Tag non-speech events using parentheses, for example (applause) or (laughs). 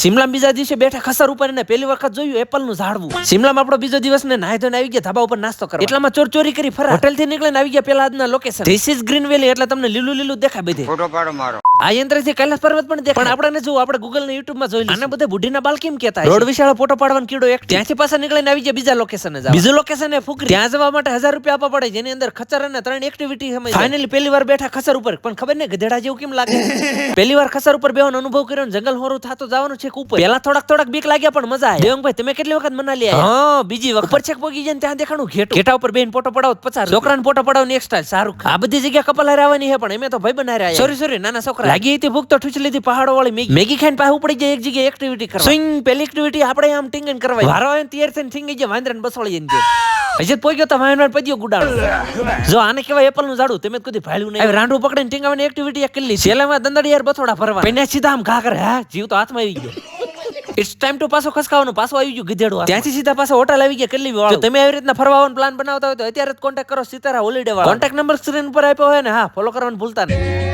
સિમલામાં બીજા દિવસે બેઠા ખસર ઉપર એને પહેલી વખત જોયું એપલનું ઝાડવું. સિમલામાં આપણો બીજો દિવસ ને નાહી ધોઈને આવી ગયા ધાબા ઉપર નાસ્તો કરવા. એટલામાં ચોર ચોરી કરી ફરા હોટેલથી નીકળીને આવી ગયા પેલા આજના location this is green valley એટલે તમને લીલું લીલું દેખાય બધે. ફોટો પાડો મારો. આ યંત્રથી કૈલાસ પર્વત પણ દેખાય. પણ આપણે જો આપણે ગૂગલ ને યુટ્યુબમાં જોઈ. આને બધે બુઢીના બાલ કેમ કહેતા રોડ વિશાળ ફોટો પાડવાનો કીડો એક ત્યાંથી પાછા નીકળીને આવી જાય બીજા લોકેશન બીજું લોકેશન એ ફુકરી. ત્યાં જવા માટે હજાર રૂપિયા આપવા પડે. જેની અંદર ખચર અને ત્રણ એક્ટિવિટી સમય ફાઇનલી પહેલી વાર બેઠા ખસર ઉપર. પણ ખબર ને ગધેડા જેવું કેમ લાગે? (laughs) પહેલી વાર ખસર ઉપર બેવાનો અનુભવ કર્યો ને જંગલ હોરું થતો જવાનું છે ઉપર. પેલા થોડાક થોડાક બીક લાગ્યા પણ મજા આવી દેવંગભાઈ તમે કેટલી વખત મનાલી આવ્યા હા બીજી વખત. ઉપર છેક પોગી જઈને ત્યાં દેખાણું ઘેટ. ઘેટા ઉપર બેન ફોટો પડાવો પચાસ છોકરાને ફોટો પડાવો નેક્સ્ટ સ્ટાઇલ સારું. આ બધી જગ્યા કપલ હારે આવવાની છે પણ એમે તો ભાઈ બનાવ્યા રહ્યા સોરી સોરી નાના છોકરા. લાગી હતી ભૂખ તો ઠૂચી લીધી પહાડો વાળી મેગી. મેગી ખાઈને પાછું પડી જાય એક જગ્યાએ એક્ટિવિટી કરવા. સ્વિંગ પેલી એક્ટિવિટી આપણે આમ ટીંગન કરવા વારો આવે તૈયાર થઈને ઠીંગી જાય વાંદરા ને બસવાળી જઈને હજી ગયો તો વાંદરા પદ્યો ગુડાડો જો આને કહેવાય એપલનું ઝાડું તમે કદી ભાડ્યું નહીં. રાંડું પકડીને ટીંગાવાની એક્ટિવિટી એક કરી સેલામાં દંદડી યાર બથોડા ફરવા પેને સીધા આમ ઘા કરે હા જીવ તો હાથમાં આવી ગયો. ઇટ્સ ટાઈમ ટુ પાછો ખસકાવાનો પાછો આવી ગયું ગધેડું ત્યાંથી સીધા પાછો હોટલ આવી ગયા કેટલી વાળો. તમે આવી રીતના ફરવાનો પ્લાન બનાવતા હોય તો અત્યારે જ કોન્ટેક્ટ કરો સિતારા હોલિડે વાળા કોન્ટેક્ટ નંબર સ્ક્રીન ઉપર આપ્યો હોય ને હા ફોલો કરવાનું ભૂલતા નહીં.